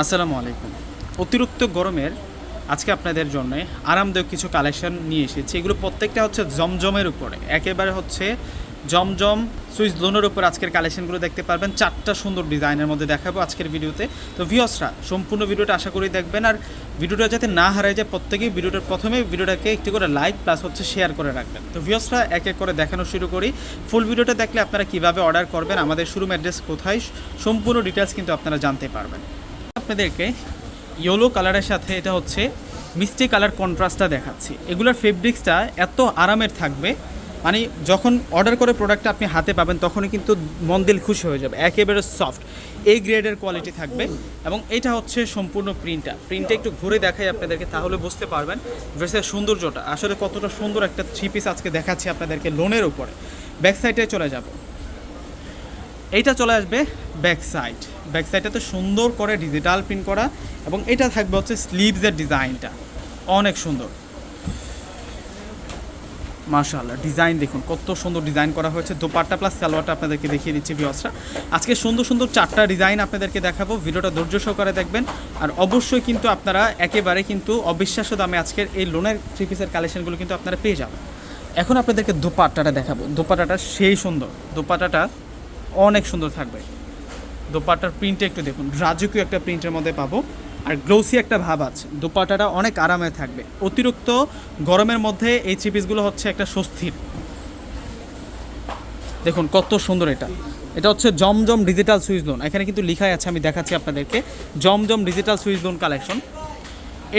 আসসালামু আলাইকুম। অতিরিক্ত গরমের আজকে আপনাদের জন্য আরামদায়ক কিছু কালেকশন নিয়ে এসেছি। এগুলো প্রত্যেকটা হচ্ছে জমজমের উপরে। একেবারে হচ্ছে জমজম সুইচ লোনের উপর আজকের কালেকশনগুলো দেখতে পারবেন। চারটা সুন্দর ডিজাইনের মধ্যে দেখাবো আজকের ভিডিওতে। তো ভিওসরা সম্পূর্ণ ভিডিওটা আশা করি দেখবেন। আর ভিডিওটা যাতে না হারায় যায় প্রত্যেকেই ভিডিওটার প্রথমে ভিডিওটাকে একটি করে লাইক প্লাস হচ্ছে শেয়ার করে রাখবেন। তো ভিওসরা এক এক করে দেখানো শুরু করি। ফুল ভিডিওটা দেখলে আপনারা কীভাবে অর্ডার করবেন, আমাদের শোরুম অ্যাড্রেস কোথায়, সম্পূর্ণ ডিটেলস কিন্তু আপনারা জানতে পারবেন। আপনাদেরকে ইয়েলো কালারের সাথে এটা হচ্ছে মিষ্টি কালার কন্ট্রাস্টটা দেখাচ্ছি। এগুলোর ফেব্রিক্সটা এত আরামের থাকবে মানে যখন অর্ডার করে প্রোডাক্টটা আপনি হাতে পাবেন, তখনই কিন্তু মন দিল খুশি হয়ে যাবে, একেবারে সফট এই গ্রেডের কোয়ালিটি থাকবে এবং এটা হচ্ছে সম্পূর্ণ প্রিন্টটা প্রিন্টটা একটু ঘুরে দেখাই আপনাদেরকে, তাহলে বুঝতে পারবেন ড্রেসের সৌন্দর্যটা। আসলে কতটা সুন্দর একটা থ্রি পিস আজকে দেখাচ্ছি আপনাদেরকে লোনের উপরে। ব্যাক সাইডে চলে যাব। এইটা চলে আসবে ব্যাক সাইড ব্যাক সাইডটা তো সুন্দর করে ডিজিটাল প্রিন্ট করা এবং এটা থাকবে হচ্ছে স্লিভসের ডিজাইনটা অনেক সুন্দর। মাশাআল্লাহ ডিজাইন দেখুন, কত সুন্দর ডিজাইন করা হয়েছে। দোপাট্টা প্লাস সালোয়ারটা আপনাদেরকে দেখিয়ে দিচ্ছি ভিওসরা আজকে সুন্দর সুন্দর চারটা ডিজাইন আপনাদেরকে দেখাবো, ভিডিওটা ধৈর্য সহকারে দেখবেন। আর অবশ্যই কিন্তু আপনারা একেবারে কিন্তু অবিশ্বাস্য দামে আজকের এই লোনের থ্রি পিসের কালেকশনগুলো কিন্তু আপনারা পেয়ে যাবেন। এখন আপনাদেরকে দোপাট্টাটা দেখাবো। দোপাট্টাটা সেই সুন্দর। দোপাট্টাটা অনেক সুন্দর থাকবে। দোপাট্টার প্রিন্টটা একটু দেখুন। রাজকীয় একটা প্রিন্টের মধ্যে পাবো। আর গ্লোসি একটা ভাব আছে। দোপাট্টাটা অনেক আরামে থাকবে। অতিরিক্ত গরমের মধ্যে এই থ্রি পিসগুলো হচ্ছে একটা স্বস্তির। দেখুন, কত সুন্দর এটা। এটা হচ্ছে জমজম ডিজিটাল সুইচ লোন এখানে কিন্তু লিখাই আছে, আমি দেখাচ্ছি আপনাদেরকে। জমজম ডিজিটাল সুইচ লোন কালেকশন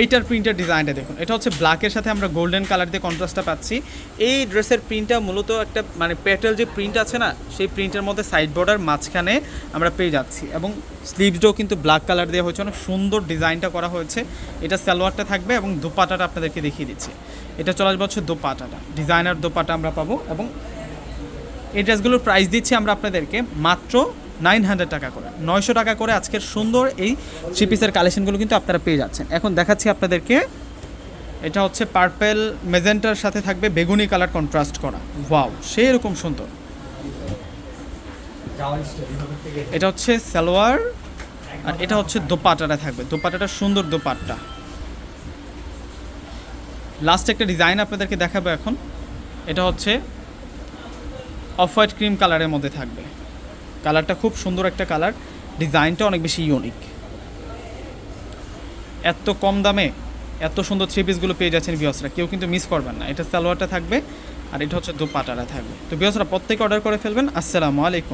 এইটার প্রিন্টের ডিজাইনটা দেখুন। এটা হচ্ছে ব্ল্যাকের সাথে আমরা গোল্ডেন কালার দিয়ে কন্ট্রাস্টটা পাচ্ছি। এই ড্রেসের প্রিন্টটা মূলত একটা মানে পেটেল যে প্রিন্ট আছে না, সেই প্রিন্টের মধ্যে সাইড বর্ডার মাঝখানে আমরা পেয়ে যাচ্ছি। এবং স্লিভসটাও কিন্তু ব্ল্যাক কালার দেওয়া হয়েছে। অনেক সুন্দর ডিজাইনটা করা হয়েছে। এটা সালোয়ারটা থাকবে এবং দোপাটাটা আপনাদেরকে দেখিয়ে দিচ্ছি। এটা চলে আসবে হচ্ছে দোপাটাটা। ডিজাইনার দোপাটা আমরা পাবো এবং এই ড্রেসগুলোর প্রাইস দিচ্ছি আমরা আপনাদেরকে মাত্র নাইন হান্ড্রেড টাকা করে। নয়শো টাকা করে আজকের সুন্দর এই থ্রি পিসের কালেকশনগুলো কিন্তু আপনারা পেয়ে যাচ্ছেন। এখন দেখাচ্ছি আপনাদেরকে, এটা হচ্ছে পার্পেল মেজেন্টার সাথে থাকবে বেগুনি কালার কন্ট্রাস্ট করা। ওয়াও সেই রকম সুন্দর। এটা হচ্ছে সালোয়ার, আর এটা হচ্ছে দোপাটাটা থাকবে। দোপাটাটা সুন্দর দোপাট্টা। লাস্ট একটা ডিজাইন আপনাদেরকে দেখাবো এখন। এটা হচ্ছে অফ হোয়াইট ক্রিম কালারের মধ্যে থাকবে। কালারটা খুব সুন্দর একটা কালার। ডিজাইনটা অনেক বেশি ইউনিক এত কম দামে এত সুন্দর থ্রি পিসগুলো পেয়ে যাচ্ছেন বিয়সরা কেউ কিন্তু মিস করবেন না। এটা সালোয়ারটা থাকবে আর এটা হচ্ছে দোপাটাটা থাকবে। তো বিয়সরা প্রত্যেকে অর্ডার করে ফেলবেন। আসসালামু আলাইকুম।